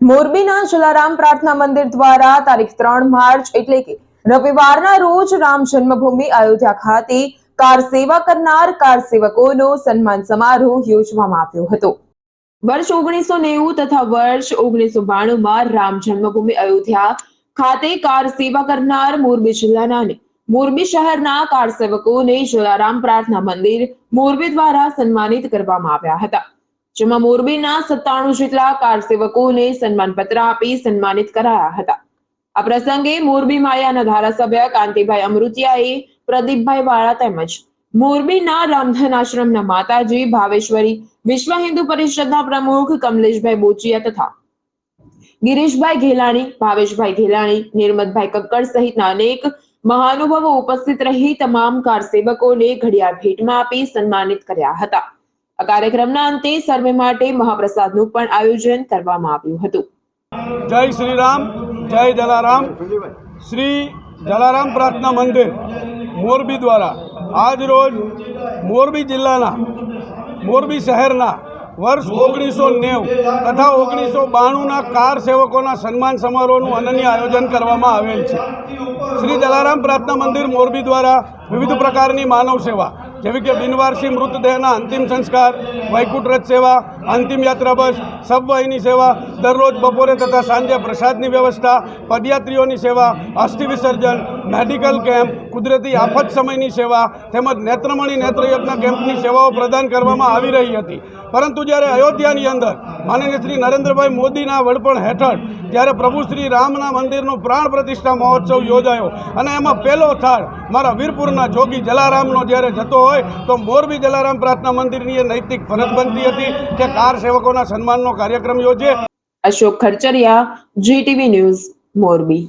મોરબીના જલારામ પ્રાર્થના મંદિર દ્વારા તારીખ ત્રણ માર્ચ એટલે કે રવિવારના રોજ રામ જન્મભૂમિ અયોધ્યા ખાતે કાર સેવા કરનાર કાર સેવકોનો સન્માન સમારોહ યોજવામાં આવ્યો હતો. વર્ષ ઓગણીસો નેવું તથા વર્ષ ઓગણીસો બાણુંમાં રામ જન્મભૂમિ અયોધ્યા ખાતે કાર સેવા કરનાર મોરબી જિલ્લાના અને મોરબી શહેરના કાર સેવકોને જલારામ પ્રાર્થના મંદિર મોરબી દ્વારા સન્માનિત કરવામાં આવ્યા હતા. જેમાં મોરબીના સત્તાણું જેટલા કાર સેવકોને સન્માનપત્ર આપી સન્માનિત કરાયા હતા. આ પ્રસંગે મોરબી માળિયાના ધારાસભ્ય કાંતિભાઈ અમૃતિયાએ પ્રદીપભાઈ વાળા તેમજ મોરબીના રામધન આશ્રમના માતાજી ભાવેશ્વરી, વિશ્વ હિન્દુ પરિષદના પ્રમુખ કમલેશભાઈ બોચિયા તથા ગિરીશભાઈ ઘેલાણી, ભાવેશભાઈ ઘેલાણી નિર્મતભાઈ કક્કડ સહિતના અનેક મહાનુભાવો ઉપસ્થિત રહી તમામ કાર સેવકોને ઘડિયાળ ભેટમાં આપી સન્માનિત કર્યા હતા. આ કાર્યક્રમના અંતે સર્વે માટે મહાપ્રસાદનું પણ આયોજન કરવામાં આવ્યું હતું. જય શ્રી રામ જય જલારામ. શ્રી જલારામ પ્રાર્થના મંદિર, મોરબી દ્વારા આજ રોજ મોરબી જિલ્લાના, મોરબી શહેરના વર્ષ ઓગણીસો નેવું તથા ઓગણીસો બાણુંના કાર સેવકોના સન્માન સમારોહનું અનન્ય આયોજન કરવામાં આવેલ છે. શ્રી જલારામ પ્રાર્થના મંદિર મોરબી દ્વારા વિવિધ પ્રકારની માનવ સેવા જેવી કે બિનવારસી મૃતદેહના અંતિમ સંસ્કાર વૈકુંઠ રથ સેવા અંતિમ યાત્રા બસ સબવાહીની સેવા, દરરોજ બપોરે તથા સાંજે પ્રસાદની વ્યવસ્થા, પદયાત્રીઓની સેવા, અસ્થિ વિસર્જન, મેડિકલ કેમ્પ, કુદરતી આફત સમયની સેવા તેમજ નેત્રમણી નેત્રયજ્ઞ કેમ્પની સેવાઓ પ્રદાન કરવામાં આવી રહી હતી. પરંતુ જ્યારે અયોધ્યાની અંદર માનનીય શ્રી નરેન્દ્રભાઈ મોદીના વડપણ હેઠળ જ્યારે પ્રભુ શ્રી રામના મંદિરનો પ્રાણ પ્રતિષ્ઠા મહોત્સવ યોજાયો અને એમાં પહેલો થાળ મારા વીરપુરના જોગી જલારામનો જ્યારે જતો હોય, તો મોરબી જલારામ પ્રાર્થના મંદિરની એ નૈતિક ફરજ બનતી હતી કે કાર સેવકોના સન્માનનો કાર્યક્રમ યોજે. Ashok Kharachariya GTV news Morbi.